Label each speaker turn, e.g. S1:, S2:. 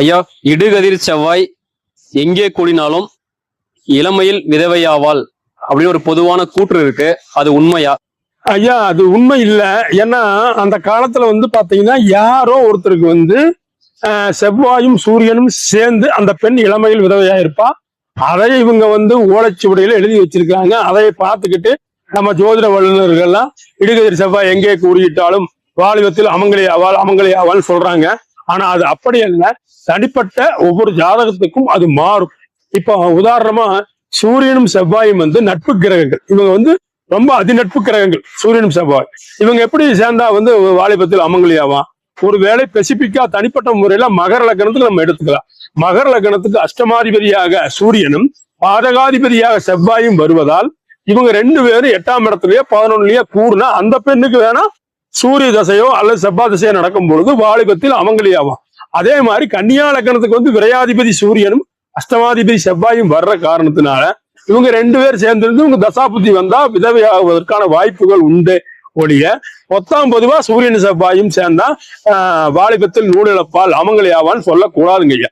S1: ஐயா இடுகதிர் செவ்வாய் எங்கே கூடினாலும் இளமையில் விதவையாவாள் அப்படின்னு ஒரு பொதுவான கூற்று இருக்கு. அது உண்மையா?
S2: ஐயா அது உண்மை இல்லை. ஏன்னா அந்த காலத்துல வந்து பாத்தீங்கன்னா யாரோ ஒருத்தருக்கு வந்து செவ்வாயும் சூரியனும் சேர்ந்து அந்த பெண் இளமையில் விதவையா இருப்பா. அதை இவங்க வந்து ஓலைச்சுவடியில எழுதி வச்சிருக்காங்க அதை பார்த்துக்கிட்டு நம்ம ஜோதிட வல்லுநர்கள்லாம் இடுகதிர் செவ்வாய் எங்கே கூறியிட்டாலும் வாலிபத்தில் அமங்கலி ஆவாள் அமங்கலி ஆவாள்னு சொல்றாங்க. ஆனா அது அப்படி அல்ல. தனிப்பட்ட ஒவ்வொரு ஜாதகத்துக்கும் அது மாறும். இப்போ உதாரணமா சூரியனும் செவ்வாயும் வந்து நட்பு கிரகங்கள். இவங்க வந்து ரொம்ப அதிநட்பு கிரகங்கள் சூரியனும் செவ்வாய் இவங்க எப்படி சேர்ந்தா வந்து வாலிபத்தில் அமங்கலியாவான்? ஒருவேளை ஸ்பெசிபிக்கா தனிப்பட்ட முறையில மகர லக்னத்துக்கு நம்ம எடுத்துக்கலாம். மகர லக்னத்துக்கு அஷ்டமாதிபதியாக சூரியனும் பாதகாதிபதியாக செவ்வாயும் வருவதால் இவங்க ரெண்டு பேரும் எட்டாம் இடத்துலயோ பதினொன்னுலயோ கூடுனா அந்த பெண்ணுக்கு வேணா சூரிய தசையோ அல்லது செவ்வாய் தசையோ நடக்கும் பொழுது வாலிபத்தில் அமங்கலியாவான் அதே மாதிரி கன்னியா லக்கணத்துக்கு வந்து விரையாதிபதி சூரியனும் அஷ்டமாதிபதி செவ்வாயும் வர்ற காரணத்தினால இவங்க ரெண்டு பேர் சேர்ந்திருந்து இவங்க தசாபுத்தி வந்தா விதவையாகுவதற்கான வாய்ப்புகள் உண்டு ஒழிய மொத்தம் பொதுவா சூரியன் செவ்வாயும் சேர்ந்தா ஆஹ், வாலிபத்தில் நூலிழப்பால் அமங்கலியாவான்னு சொல்லக்கூடாதுங்க ஐயா.